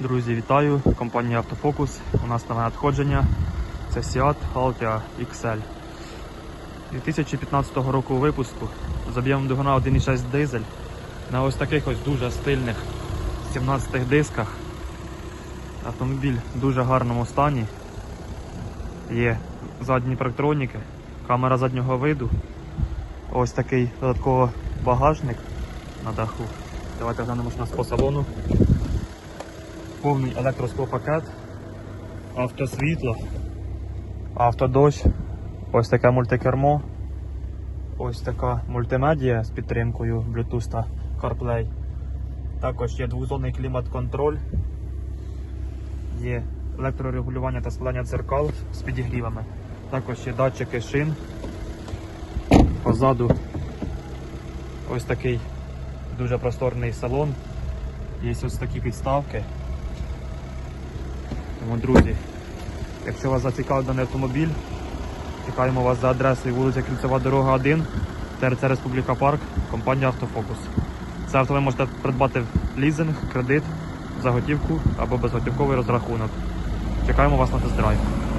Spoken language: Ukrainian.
Друзі, вітаю! Компанія Автофокус. У нас нове надходження. Це Seat Altia XL. 2015 року випуску з об'ємом двигуна 1,6 дизель на ось таких ось дуже стильних 17 дисках. Автомобіль в дуже гарному стані. Є задні парктроніки, камера заднього виду. Ось такий додатково багажник на даху. Давайте глянемо нас по салону повний електросклопакет, автосвітло, автодощ, ось таке мультикермо, ось така мультимедія з підтримкою Bluetooth та CarPlay. Також є двозонний клімат-контроль, є електрорегулювання та складання дзеркал з підігрівами. Також є датчики шин. Позаду ось такий дуже просторний салон. Є ось такі підставки. Тому, друзі, якщо вас зацікавив даний автомобіль, чекаємо вас за адресою вулиця Кільцева дорога 1, ТРЦ Республіка Парк, компанія Автофокус. Це авто ви можете придбати в лізинг, кредит, заготівку або безготівковий розрахунок. Чекаємо вас на тест-драйв.